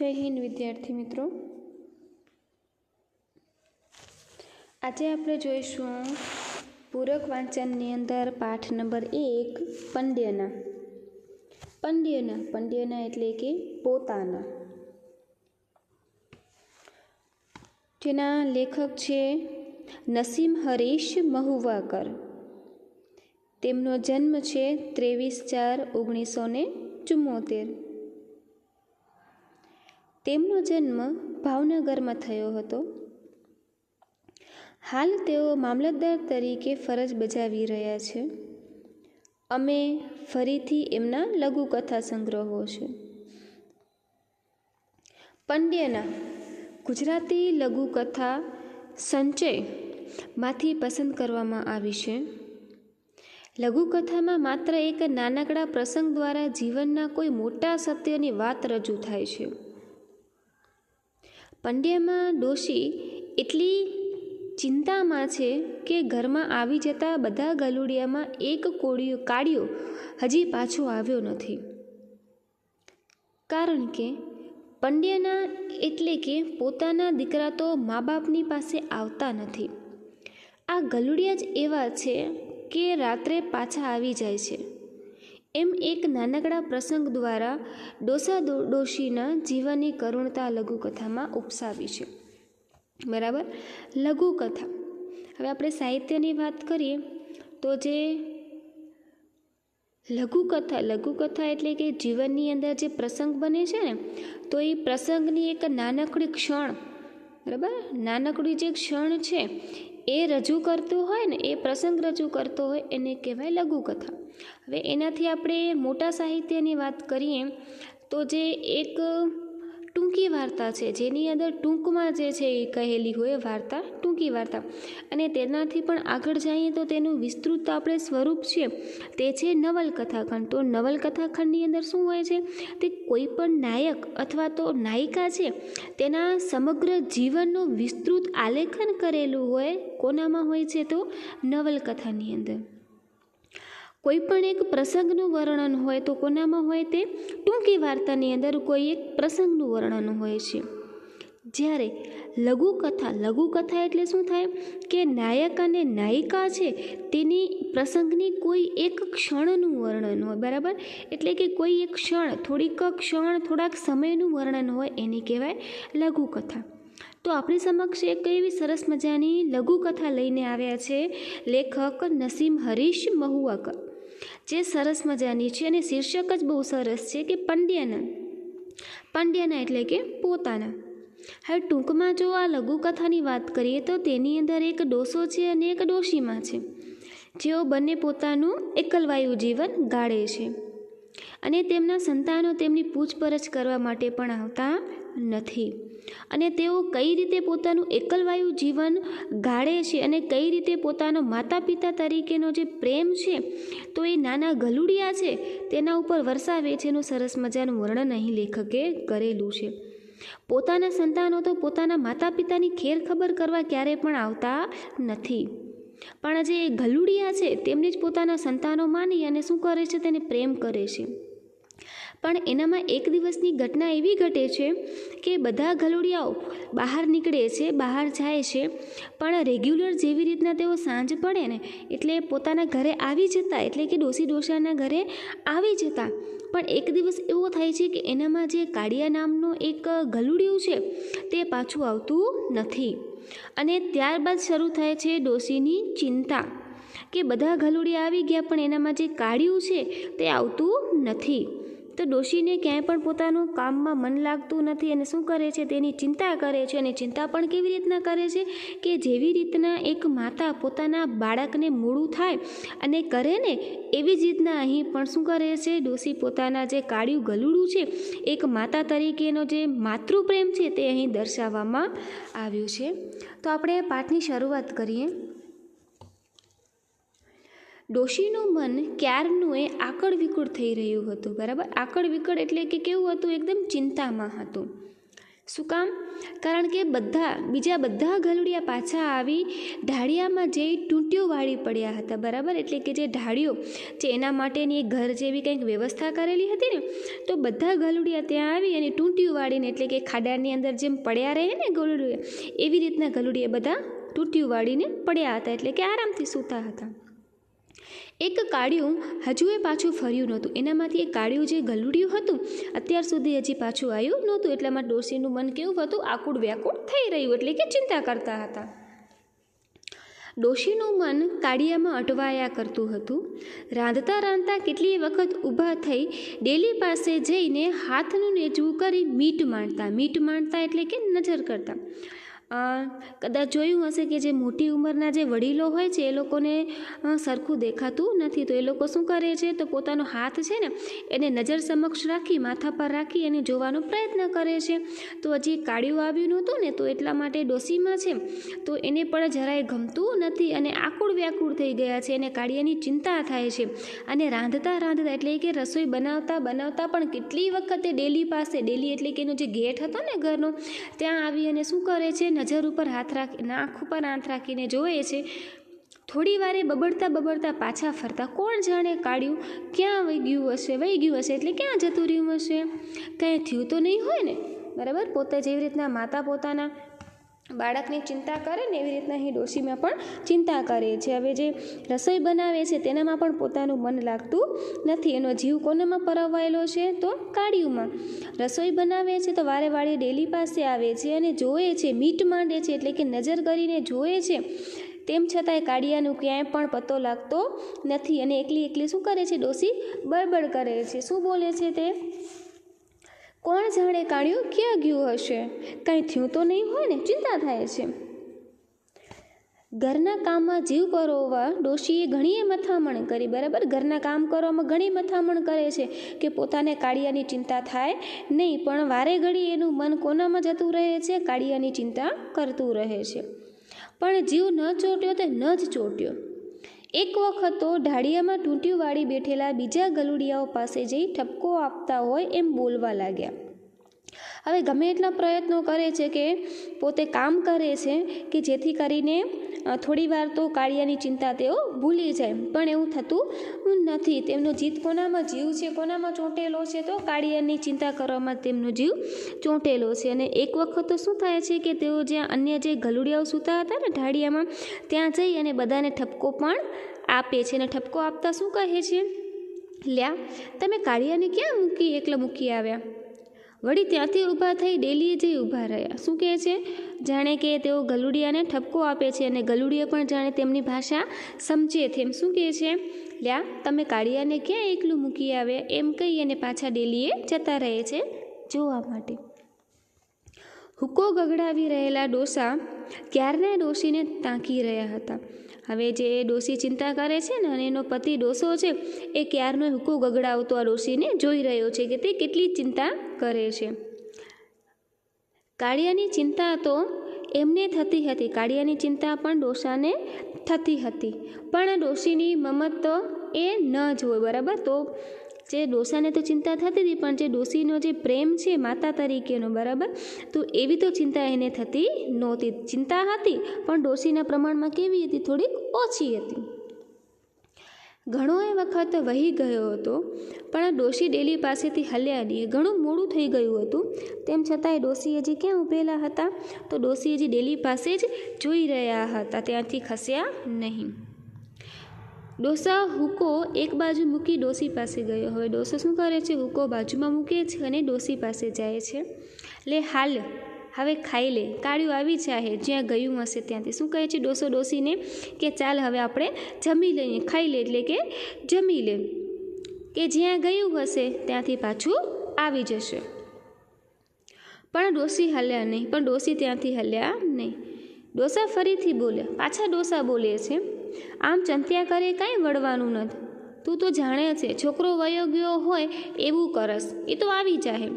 જય હિન્દ, વિદ્યાર્થી મિત્રો. આજે આપણે જોઈશું પૂરક વાંચનની અંદર પાઠ નંબર એક, પંડ્યના. પંડ્યના પંડ્યના એટલે કે પોતાના. જેના લેખક છે નસીમ હરીશ મહુવાકર. તેમનો જન્મ છે ત્રેવીસ ચાર ઓગણીસો ને ચુમ્મોતેર તેમનો જન્મ ભાવનગરમાં થયો હતો. હાલ તેઓ મામલતદાર તરીકે ફરજ બજાવી રહ્યા છે. અમે ફરીથી એમના લઘુકથા સંગ્રહો છે. પંડ્યના ગુજરાતી લઘુકથા સંચયમાંથી પસંદ કરવામાં આવી છે. લઘુકથામાં માત્ર એક નાનકડા પ્રસંગ દ્વારા જીવનના કોઈ મોટા સત્યની વાત રજૂ થાય છે. પંડ્યામાં ડોશી એટલી ચિંતામાં છે કે ઘરમાં આવી જતા બધા ગલુડિયામાં એક કોળિયો કાળિયો હજી પાછો આવ્યો નથી. કારણ કે પંડ્યાના એટલે કે પોતાના દીકરા તો મા બાપની પાસે આવતા નથી. આ ગલુડિયા જ એવા છે કે રાત્રે પાછા આવી જાય છે. એમ એક નાનકડા પ્રસંગ દ્વારા ડોસા ડોશીના જીવનની કરુણતા લઘુકથામાં ઉપસાવી છે. બરાબર? લઘુકથા. હવે આપણે સાહિત્યની વાત કરીએ તો જે લઘુકથા લઘુકથા એટલે કે જીવનની અંદર જે પ્રસંગ બને છે ને, તો એ પ્રસંગની એક નાનકડી ક્ષણ, બરાબર? નાનકડી જે ક્ષણ છે, એ રજૂ કરતો હોય ને, એ પ્રસંગ રજૂ કરતો હોય, એને કહેવાય લઘુકથા. હવે એનાથી આપણે મોટા સાહિત્યની વાત કરીએ તો જે એક ટૂંકી વાર્તા છે, જેની અંદર ટૂંકમાં જે છે એ કહેલી હોય વાર્તા, ટૂંકી વાર્તા. અને તેનાથી પણ આગળ જઈએ તો તેનું વિસ્તૃત આપણે સ્વરૂપ છે, તે છે નવલકથાખંડ. તો નવલકથાખંડની અંદર શું હોય છે, તે કોઈ પણ નાયક અથવા તો નાયિકા છે, તેના સમગ્ર જીવનનું વિસ્તૃત આલેખન કરેલું હોય, કોનામાં હોય છે તો નવલકથાની અંદર. કોઈ પણ એક પ્રસંગનું વર્ણન હોય તો કોનામાં હોય તે? ટૂંકી વાર્તાની અંદર કોઈ એક પ્રસંગનું વર્ણન હોય છે. જ્યારે લઘુકથા લઘુકથા એટલે શું થાય? કે નાયક અને નાયિકા છે, તેની પ્રસંગની કોઈ એક ક્ષણનું વર્ણન હોય, બરાબર? એટલે કે કોઈ એક ક્ષણ, થોડીક ક્ષણ, થોડાક સમયનું વર્ણન હોય, એને કહેવાય લઘુકથા. તો આપણી સમક્ષ એક એવી સરસ મજાની લઘુકથા લઈને આવ્યા છે, લેખક નસીમ હરીશ મહુવાકર જે સરસ મજાની છે અને શીર્ષક જ બહુ સરસ છે કે પંડ્યાના. પંડ્યાના એટલે કે પોતાના. હવે ટૂંકમાં જો આ લઘુકથાની વાત કરીએ તો તેની અંદર એક ડોસો છે અને એક ડોશીમાં છે. જેઓ બંને પોતાનું એકલવાયુ જીવન ગાળે છે. અને તેમના સંતાનો તેમની પૂછપરછ કરવા માટે પણ આવતા નથી. અને તેઓ કઈ રીતે પોતાનું એકલવાયુ જીવન ગાળે છે અને કઈ રીતે પોતાનો માતા પિતા તરીકેનો જે પ્રેમ છે, તો એ નાના ગલુડિયા છે, તેના ઉપર વરસાવે છે એનું સરસ મજાનું વર્ણન અહીં લેખકે કરેલું છે. પોતાના સંતાનો તો પોતાના માતા પિતાની ખેર ખબર કરવા ક્યારે પણ આવતા નથી. પણ જે ગલુડિયા છે, તેમને જ પોતાના સંતાનો માની અને શું કરે છે, તેને પ્રેમ કરે છે. પણ એનામાં એક દિવસની ઘટના એવી ઘટે છે કે બધા ગલુડિયાઓ બહાર નીકળે છે, બહાર જાય છે, પણ રેગ્યુલર જેવી રીતના તેઓ સાંજ પડે ને એટલે પોતાના ઘરે આવી જતા, એટલે કે ડોસી ડોસાના ઘરે આવી જતા. પણ એક દિવસ એવો થાય છે કે એનામાં જે કાળિયા નામનો એક ગલુડિયું છે તે પાછું આવતું નથી. અને ત્યારબાદ શરૂ થાય છે ડોસીની ચિંતા કે બધા ગલુડિયા આવી ગયા, પણ એનામાં જે કાળિયું છે તે આવતું નથી. તો ડોશીને ક્યાંય પણ પોતાનું કામમાં મન લાગતું નથી અને શું કરે છે તેની ચિંતા કરે છે અને ચિંતા પણ કેવી રીતના કરે છે કે જેવી રીતના એક માતા પોતાના બાળકને મોડું થાય અને કરે ને એવી જ રીતના અહીં પણ શું કરે છે, ડોશી પોતાના જે કાળિયું ગલુડું છે, એક માતા તરીકેનો જે માતૃપ્રેમ છે તે અહીં દર્શાવવામાં આવ્યું છે. તો આપણે પાઠની શરૂઆત કરીએ. ડોશીનું મન ક્યારનું એ આકળ વિકળ થઈ રહ્યું હતું, બરાબર? આકળ વિકળ એટલે કે કેવું હતું? એકદમ ચિંતામાં હતું. શું કામ? કારણ કે બધા, બીજા બધા ગલુડિયા પાછા આવી ઢાળિયામાં જે ટૂંટીઓ વાળી પડ્યા હતા, બરાબર? એટલે કે જે ઢાળીઓ જે એના માટેની એક ઘર જેવી કંઈક વ્યવસ્થા કરેલી હતી ને, તો બધા ગલુડિયા ત્યાં આવી અને ટૂંટીઓ વાળીને, એટલે કે ખાડાની અંદર જેમ પડ્યા રહે ને ગલુડિયા એવી રીતના ગલુડિયા બધા ટૂંટીઓ વાળીને પડ્યા હતા, એટલે કે આરામથી સૂતા હતા. એક કાળિયું હજુએ પાછું ફર્યું નહોતું. એનામાંથી એક કાળિયું જે ગલુડિયું હતું, અત્યાર સુધી હજી પાછું આવ્યું નહોતું. એટલામાં ડોશીનું મન કેવું હતું? આકુડ વ્યાકુળ થઈ રહ્યું એટલે કે ચિંતા કરતા હતા. ડોશીનું મન કાળિયામાં અટવાયા કરતું હતું. રાંધતા રાંધતા કેટલીય વખત ઊભા થઈ ડેલી પાસે જઈને હાથનું નેચવું કરી મીટ માંડતા. મીટ માંડતા એટલે કે નજર કરતા. કદાચ જોયું હશે કે જે મોટી ઉંમરના જે વડીલો હોય છે, એ લોકોને સરખું દેખાતું નથી. તો એ લોકો શું કરે છે? તો પોતાનો હાથ છે ને, એને નજર સમક્ષ રાખી, માથા પર રાખી એને જોવાનો પ્રયત્ન કરે છે. તો હજી કાળિયું આવ્યું નહોતું ને, તો એટલા માટે ડોસીમાં છે. તો એને પણ જરાય ગમતું નથી અને આકુળ વ્યાકુળ થઈ ગયા છે. અને કાળિયાની ચિંતા થાય છે અને રાંધતા રાંધતા, એટલે કે રસોઈ બનાવતા બનાવતા પણ કેટલી વખતે ડેલી પાસે, ડેલી એટલે કે એનો જે ગેટ હતો ને ઘરનો, ત્યાં આવી અને શું કરે છે? નજર ઉપર હાથ રાખી આંખ ઉપર હાથ રાખીને જોવે છે, થોડી વારે બબડતા બબડતા પાછા ફરતા કોણ જાણે કાઢ્યું ક્યાં વહી ગયું હશે, વહી ગયું હશે, એટલે ક્યાં જતું રહ્યું હશે? કાંઈ થયું તો નહીં હોય ને? બરાબર? પોતે જેવી રીતના માતા પોતાના બાળકની ચિંતા કરે ને એવી રીતના અહીં ડોશીમાં પણ ચિંતા કરે છે. હવે જે રસોઈ બનાવે છે તેનામાં પણ પોતાનું મન લાગતું નથી. એનો જીવ કોનામાં પરવાયેલો છે? તો કાળિયુંમાં. રસોઈ બનાવે છે તો વારે વારે ડેલી પાસે આવે છે અને જોવે છે, મીટ માંડે છે એટલે કે નજર કરીને જોવે છે. તેમ છતાંય કાળિયાનું ક્યાંય પણ પતો લાગતો નથી અને એકલી એકલી શું કરે છે? ડોશી બળબડ કરે છે. શું બોલે છે તે? કોણ જાણે કાઢ્યું ક્યાં ગયું હશે? કાંઈ થયું તો નહીં હોય ને? ચિંતા થાય છે. ઘરના કામમાં જીવ પરોવવા ડોશીએ ઘણીએ મથામણ કરી, બરાબર? ઘરના કામ કરવામાં ઘણી મથામણ કરે છે કે પોતાને કાળિયાની ચિંતા થાય નહીં, પણ વારે ઘડી એનું મન કોનામાં જતું રહે છે? કાળિયાની ચિંતા કરતું રહે છે. પણ જીવ ન ચોટ્યો તે ન જ ચોટ્યો. એક વખત તો ઢાળિયામાં ટૂંટિયું વાળી બેઠેલા બીજા ગલુડિયાઓ પાસે જઈ ઠપકો આપતા હોય એમ બોલવા લાગ્યા. હવે ગમે એટલા પ્રયત્નો કરે છે કે પોતે કામ કરે છે કે જેથી કરીને થોડી વાર તો કાળિયાની ચિંતા તેઓ ભૂલી જાય. પણ એવું થતું નથી. તેમનો જીત કોનામાં જીવ છે, કોનામાં ચોંટેલો છે, તો કાળિયાની ચિંતા કરવામાં તેમનો જીવ ચોંટેલો છે. અને એક વખત તો શું થાય છે કે તેઓ જ્યાં અન્ય જે ગલુડિયાઓ સૂતા હતા ને ઢાળિયામાં, ત્યાં જઈ અને બધાને ઠપકો પણ આપે છે. અને ઠપકો આપતા શું કહે છે? લ્યા, તમે કાળિયાને ક્યાં મૂકી, એકલા મૂકી આવ્યા? વળી ત્યાંથી ઊભા થઈ ડેલીએ જઈ ઊભા રહ્યા. શું કહે છે? જાણે કે તેઓ ગલુડિયાને ઠપકો આપે છે અને ગલુડિયા પણ જાણે તેમની ભાષા સમજે તેમ. શું કહે છે? લ્યા, તમે કાળિયાને ક્યાં એકલું મૂકી આવ્યા એમ કહી અને પાછા ડેલીએ જતા રહે છે જોવા માટે. હુકો ગગડાવી રહેલા ડોસા ક્યારના ડોસીને તાંકી રહ્યા હતા? હવે જે ડોશી ચિંતા કરે છે ને અને એનો પતિ ડોસો છે, એ ક્યારનો હુકો ગગડાવતો આ ડોશીને જોઈ રહ્યો છે કે તે કેટલી ચિંતા કરે છે. કાળિયાની ચિંતા તો એમને થતી હતી. કાળિયાની ચિંતા પણ ડોસાને થતી હતી. પણ ડોશીની મમત તો એ ન જ હોય બરાબર? તો જે ડોસાને તો ચિંતા થતી હતી, પણ જે ડોસીનો જે પ્રેમ છે માતા તરીકેનો, બરાબર? તો એવી તો ચિંતા એને થતી નહોતી. ચિંતા હતી, પણ ડોસીના પ્રમાણમાં કેવી હતી? થોડીક ઓછી હતી. ઘણો એ વખત વહી ગયો હતો, પણ ડોશી ડેલી પાસેથી હલ્યા નહીં. ઘણું મોડું થઈ ગયું હતું. તેમ છતાંય ડોશી હજી ક્યાં ઊભેલા હતા, તો ડોશી હજી ડેલી પાસે જ જોઈ રહ્યા હતા, ત્યાંથી ખસ્યા નહીં. ડોસા હુકો એક બાજુ મૂકી ડોસી પાસે ગયો હવે ડોસો શું કરે છે? હુકો બાજુમાં મૂકે છે અને ડોસી પાસે જાય છે. લે, હાલ, હવે ખાઈ લે. કાળિયું આવી જાય જ્યાં ગયું હશે ત્યાંથી. શું કહે છે ડોસો ડોસીને? કે ચાલ, હવે આપણે જમી લઈએ. ખાઈ લે એટલે કે જમી લે. કે જ્યાં ગયું હશે, ત્યાંથી પાછું આવી જશે. પણ ડોસી હલ્યા નહીં. પણ ડોસી ત્યાંથી હલ્યા નહીં. ડોસા ફરીથી બોલ્યા પાછા ડોસા બોલે છે. આમ ચંત્યા કરે કાંઈ વળવાનું નથી. તું તો જાણે છે, છોકરો વયો ગયો હોય એવું કરસ. એ તો આવી જાહે.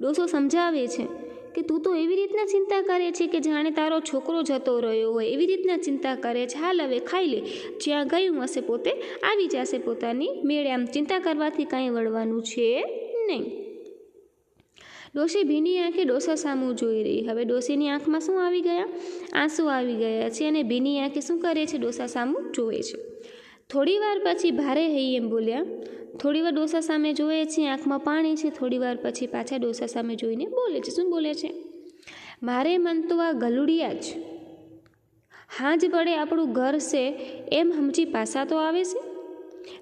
ડોસો સમજાવે છે કે તું તો એવી રીતના ચિંતા કરે છે કે જાણે તારો છોકરો જતો રહ્યો હોય. એવી રીતના ચિંતા કરે છે. હાલ હવે ખાઈ લે. જ્યાં ગયું હશે પોતે, આવી જશે પોતાની મેળે. આમ ચિંતા કરવાથી કાંઈ વળવાનું છે નહીં. ડોશી ભીની આંખે ડોસા સામું જોઈ રહી. હવે ડોશીની આંખમાં શું આવી ગયા? આંસુ આવી ગયા છે અને ભીની આંખે શું કરે છે? ડોસા સામું જોવે છે. થોડીવાર પછી ભારે એમ બોલ્યા, થોડી વાર ડોસા સામે જોવે છે, આંખમાં પાણી છે. થોડી વાર પછી પાછા ડોસા સામે જોઈને બોલે છે. શું બોલે છે? મારે મન તો આ ગલુડિયા જ. હાજ પડે આપણું ઘર છે, એમ હમજી પાસા તો આવે છે?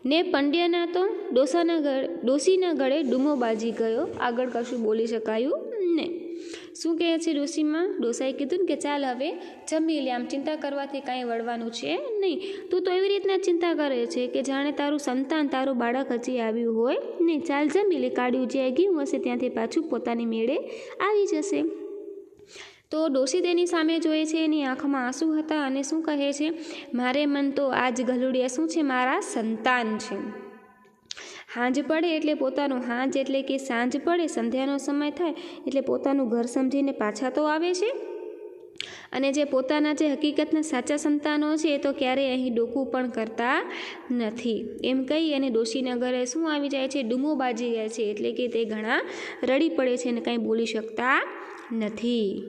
ને પંડ્યાના તો ડોસાના ગળે, ડોસીના ગળે ડૂમો બાજી ગયો. આગળ કશું બોલી શકાયું ને. શું કહે છે ડોસીમાં? ડોસાએ કીધું ને કે ચાલ હવે, જમી લે, આમ ચિંતા કરવાથી કાંઈ વળવાનું છે નહીં. તું તો એવી રીતના ચિંતા કરે છે કે જાણે તારું સંતાન તારું બાળક હજી આવ્યું હોય નહીં ચાલ જમી લે કાઢ્યું જે ગયું હશે ત્યાંથી પાછું પોતાની મેળે આવી જશે. તો ડોશી તેની સામે જોઈએ છે, એની આંખમાં આંસુ હતા અને શું કહે છે? મારે મન તો આજ ગલુડિયા શું છે? મારા સંતાન છે. હાંજ પડે એટલે પોતાનું હાંજ એટલે કે સાંજ પડે, સંધ્યાનો સમય થાય એટલે પોતાનું ઘર સમજીને પાછા તો આવે છે? અને જે પોતાના જે હકીકતના સાચા સંતાનો છે, એ તો ક્યારેય અહીં ડોકું પણ કરતા નથી. એમ કહી અને ડોશીના ઘરે શું આવી જાય છે? ડૂમો બાજી જાય છે એટલે કે તે ઘણા રડી પડે છે અને કાંઈ બોલી શકતા નથી.